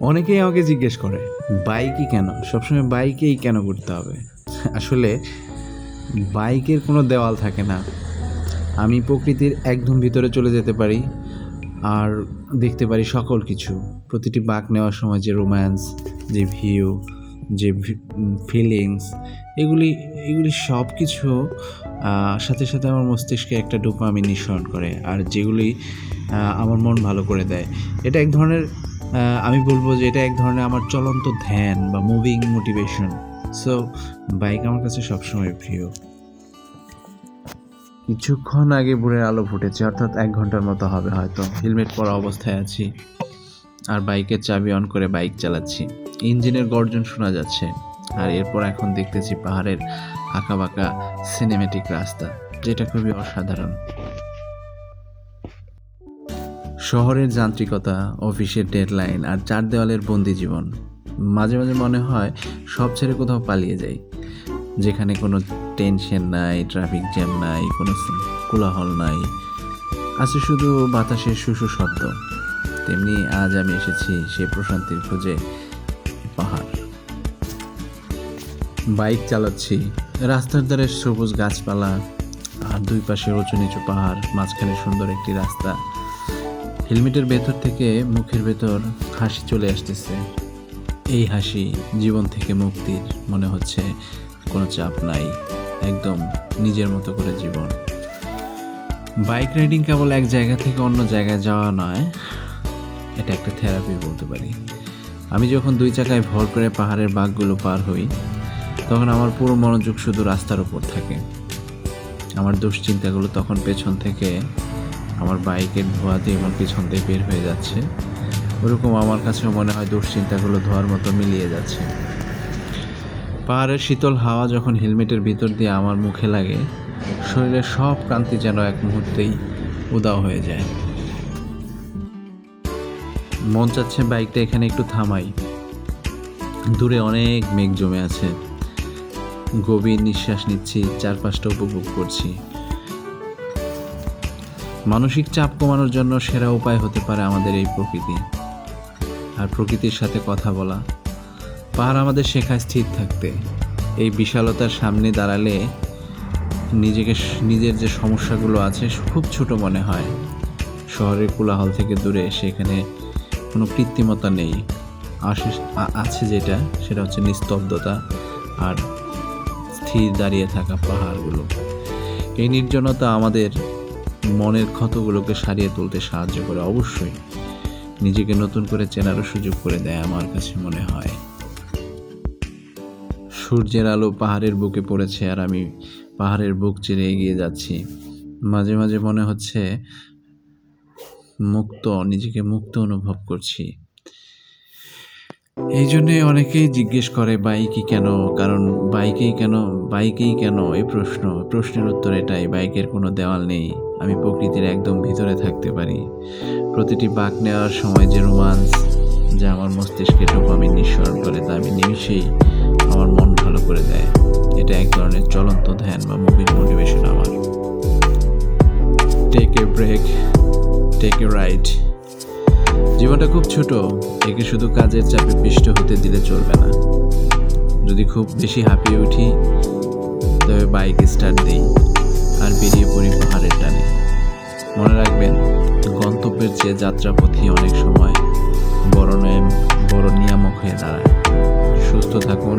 অনেকেই আমাকে জিজ্ঞেস করে, বাইকই কেন? সবসময় বাইকেই কেন করতে হবে? আসলে বাইকের কোনো দেওয়াল থাকে না। আমি প্রকৃতির একদম ভিতরে চলে যেতে পারি আর দেখতে পারি সকল কিছু। প্রতিটি বাঁক নেওয়ার সময় যে রোম্যান্স যে ভিউ যে ফিলিংস এগুলি এগুলি সব কিছু সাথে সাথে আমার মস্তিষ্কে একটা ডোপামিন নিঃসরণ করে আর যেগুলি আমার মন ভালো করে দেয়। এটা এক ধরনের আমি বলব যে এটা এক ধরনের আমার চলন্ত ধ্যান বা মুভিং মোটিভেশন সো বাইক আমার কাছে সবসময় প্রিয়। কিছুক্ষণ আগে ভোরের আলো ফুটেছে, অর্থাৎ এক ঘণ্টার মতো হবে হয়তো। হেলমেট পরা অবস্থায় আছি, আর বাইকের চাবি অন করে বাইক চালাচ্ছি। ইঞ্জিনের গর্জন শোনা যাচ্ছে, আর এরপর এখন দেখতেছি পাহাড়ের আঁকা বাঁকা সিনেমেটিক রাস্তা, যেটা খুবই অসাধারণ। শহরের যান্ত্রিকতা, অফিসের ডেডলাইন আর চার দেওয়ালের বন্দি জীবন। মাঝে মাঝে মনে হয় সব ছেড়ে কোথাও পালিয়ে যাই। যেখানে কোনো টেনশন নাই ট্রাফিক জ্যাম নাই, কোনো কোলাহল নাই। আছে শুধু বাতাসের শুশু শব্দ। তেমনি আজ আমি এসেছি সেই প্রশান্তির খোঁজে পাহাড়। বাইক চালাচ্ছি, রাস্তার ধারে সবুজ গাছপালা আর দুই পাশে উঁচু নিচু পাহাড়, মাঝখানে সুন্দর একটি রাস্তা। হেলমেটের ভেতর থেকে মুখের ভেতর হাসি চলে আসতেছে। এই হাসি জীবন থেকে মুক্তির মনে হচ্ছে কোনো চাপ নাই, একদম নিজের মতো করে জীবন। বাইক রাইডিং কেবল এক জায়গা থেকে অন্য জায়গায় যাওয়া নয়, এটা একটা থেরাপি বলতে পারি। আমি যখন দুই চাকায় ভর করে পাহাড়ের বাঘগুলো পার হই, তখন আমার পুরো মনোযোগ শুধু রাস্তার উপর থাকে। আমার দুশ্চিন্তাগুলো তখন পেছন থেকে আমার বাইকের ধোয়া দিয়ে আমার পিছন দিয়ে বের হয়ে যাচ্ছে। ওরকম আমার কাছেও মনে হয় দুশ্চিন্তাগুলো ধোয়ার মতো মিলিয়ে যাচ্ছে। পাহাড়ের শীতল হাওয়া যখন হেলমেটের ভিতর দিয়ে আমার মুখে লাগে, শরীরের সব ক্রান্তি যেন এক মুহূর্তেই উদাও হয়ে যায়। মন চাচ্ছে বাইকটা এখানে একটু থামাই। দূরে অনেক মেঘ জমে আছে। গভীর নিঃশ্বাস নিচ্ছি, চারপাশটা উপভোগ করছি। মানসিক চাপ কমানোর জন্য সেরা উপায় হতে পারে আমাদের এই প্রকৃতি। আর প্রকৃতির সাথে কথা বলা, পাহাড় আমাদের শেখায় স্থির থাকতে। এই বিশালতার সামনে দাঁড়ালে নিজেকে নিজের যে সমস্যাগুলো আছে খুব ছোট মনে হয়। শহরের কোলাহল থেকে দূরে, সেখানে কোনো কৃত্রিমতা নেই। আসে আছে যেটা, সেটা হচ্ছে নিস্তব্ধতা আর স্থির দাঁড়িয়ে থাকা পাহাড়গুলো। এই নির্জনতা আমাদের মনের ক্ষতগুলোকে সারিয়ে তুলতে সাহায্য করে, অবশ্যই। নিজেকে নতুন করে চেনারও সুযোগ করে দেয় আমার কাছে মনে হয়। সূর্যের আলো পাহাড়ের বুকে পড়েছে আর আমি পাহাড়ের বুক চিরে এগিয়ে যাচ্ছি। মাঝে মাঝে মনে হচ্ছে মুক্ত, নিজেকে মুক্ত অনুভব করছি। এই জন্যে অনেকেই জিজ্ঞেস করে বাইকই কেন? কারণ বাইকেই কেন? বাইকেই কেন? এই প্রশ্ন, প্রশ্নের উত্তর এটাই, বাইকের কোনো দেওয়াল নেই, আমি প্রকৃতির একদম ভিতরে থাকতে পারি। প্রতিটি বাঁক নেওয়ার সময় যে রোমান্স, যা আমার মস্তিষ্কে ডোপামিন নিঃসরণ করে, তা আমি নিমিষেই আমার মন ভালো করে দেয়। এটা এক ধরনের চলন্ত ধ্যান বা মুভির মোটিভেশন আমার। Take a break take a right জীবনটা খুব ছোট, একে শুধু কাজের চাপে পিষ্ট হতে দিলে চলবে না। যদি খুব বেশি হাঁপিয়ে উঠি, তবে বাইক স্টার্ট দিই আর বেরিয়ে পড়ি পাহাড়ের টানে। মনে রাখবেন, গন্তব্যের চেয়ে যাত্রাপথি অনেক সময় বড় নয়, বড় নিয়ামক হয়ে দাঁড়ায়। সুস্থ থাকুন